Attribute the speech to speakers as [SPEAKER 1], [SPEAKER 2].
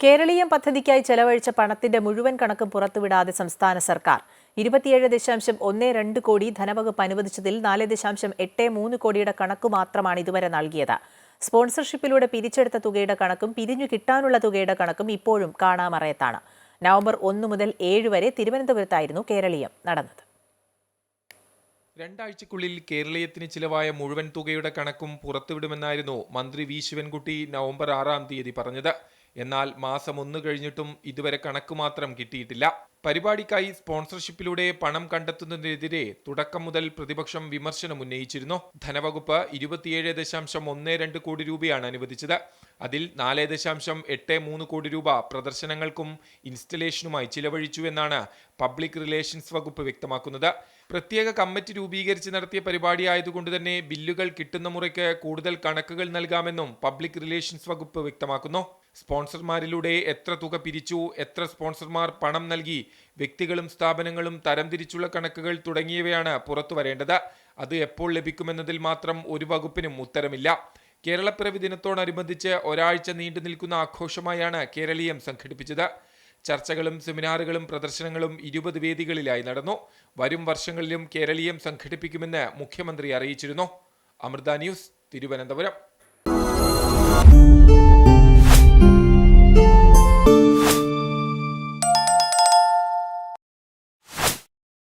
[SPEAKER 1] കേരളീയം പദ്ധതിക്കായി ചെലവഴിച്ച പണത്തിന്റെ മുഴുവൻ കണക്കും പുറത്തുവിടാതെ സംസ്ഥാന സർക്കാർ. ഇരുപത്തിയേഴ് ദശാംശം ഒന്ന് രണ്ട് കോടി ധനവകുപ്പ് അനുവദിച്ചതിൽ നാല് ദശാംശം എട്ട് മൂന്ന് കോടിയുടെ കണക്ക് മാത്രമാണ് ഇതുവരെ നൽകിയത്. സ്പോൺസർഷിപ്പിലൂടെ പിരിച്ചെടുത്ത തുകയുടെ കണക്കും പിരിഞ്ഞു കിട്ടാനുള്ള തുകയുടെ കണക്കും ഇപ്പോഴും കാണാമറയത്താണ്. നവംബർ ഒന്ന് മുതൽ ഏഴ് വരെ തിരുവനന്തപുരത്തായിരുന്നു കേരളീയം നടന്നത്.
[SPEAKER 2] രണ്ടാഴ്ചക്കുള്ളിൽ കേരളീയത്തിന് ചിലവായ മുഴുവൻ തുകയുടെ കണക്കും പുറത്തുവിടുമെന്നായിരുന്നു മന്ത്രി വി. ശിവൻകുട്ടി നവംബർ ആറാം തീയതി പറഞ്ഞത്. എന്നാൽ മാസം ഒന്ന് കഴിഞ്ഞിട്ടും ഇതുവരെ കണക്ക് മാത്രം കിട്ടിയിട്ടില്ല. പരിപാടിക്കായി സ്പോൺസർഷിപ്പിലൂടെ പണം കണ്ടെത്തുന്നതിനെതിരെ തുടക്കം മുതൽ പ്രതിപക്ഷം വിമർശനം ഉന്നയിച്ചിരുന്നു. ധനവകുപ്പ് ഇരുപത്തിയേഴ് ദശാംശം ഒന്ന് രണ്ട് കോടി രൂപയാണ് അനുവദിച്ചത്. അതിൽ നാല് ദശാംശം എട്ട് മൂന്ന് കോടി രൂപ പ്രദർശനങ്ങൾക്കും ഇൻസ്റ്റലേഷനുമായി ചിലവഴിച്ചു എന്നാണ് പബ്ലിക് റിലേഷൻസ് വകുപ്പ് വ്യക്തമാക്കുന്നത്. പ്രത്യേക കമ്മിറ്റി രൂപീകരിച്ച് നടത്തിയ പരിപാടി ആയതുകൊണ്ട് തന്നെ ബില്ലുകൾ കിട്ടുന്ന മുറയ്ക്ക് കൂടുതൽ കണക്കുകൾ നൽകാമെന്നും പബ്ലിക് റിലേഷൻസ് വകുപ്പ് വ്യക്തമാക്കുന്നു. സ്പോൺസർമാരിലൂടെ എത്ര തുക പിരിച്ചു എത്ര സ്പോൺസർമാർ പണം നൽകി വ്യക്തികളും സ്ഥാപനങ്ങളും തരംതിരിച്ചുള്ള കണക്കുകൾ തുടങ്ങിയവയാണ് പുറത്തു വരേണ്ടത്. അത് എപ്പോൾ ലഭിക്കുമെന്നതിൽ മാത്രം ഒരു വകുപ്പിനും ഉത്തരമില്ല. കേരളപ്പിറവി ദിനത്തോടനുബന്ധിച്ച് ഒരാഴ്ച നീണ്ടു നിൽക്കുന്ന ആഘോഷമായാണ് കേരളീയം സംഘടിപ്പിച്ചത്. ചർച്ചകളും സെമിനാറുകളും പ്രദർശനങ്ങളും ഇരുപത് വേദികളിലായി നടന്നു. വരും വർഷങ്ങളിലും കേരളീയം സംഘടിപ്പിക്കുമെന്ന് മുഖ്യമന്ത്രി അറിയിച്ചിരുന്നു. അമൃത ന്യൂസ് തിരുവനന്തപുരം.